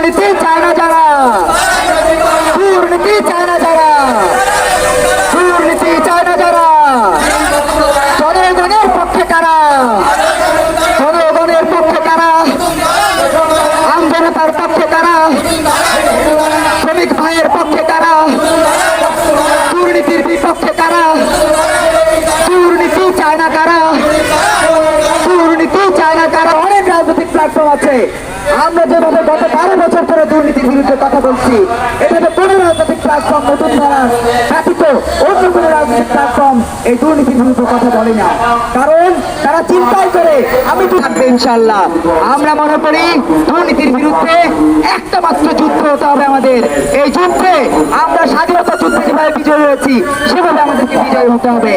দুর্নীতি চায় না যারা। দুর্নীতি চায় না যারা। দুর্নীতি চায় না যারা। জনগণের পক্ষে কারা? জনগণের পক্ষে কারা? আন্দোলতার পক্ষে যেভাবে গত বারো বছর ধরে দুর্নীতির বিরুদ্ধে কথা বলছি, এভাবে কোনো রাজনৈতিক প্ল্যাটফর্ম নতুন ব্যতীত অন্য কোনো রাজনৈতিক প্ল্যাটফর্ম এই দুর্নীতির বিরুদ্ধে কথা বলে না। কারণ তারা চিন্তাই করে, আমি থাকবে ইনশাল্লাহ আমরা মনে করি দুর্নীতির বিরুদ্ধে একটা মাত্র যুদ্ধ হতে হবে আমাদের। এই যুদ্ধে আমরা স্বাধীনতা যুদ্ধে যেভাবে বিজয় হয়েছি, সেভাবে আমাদেরকে বিজয় হতে হবে।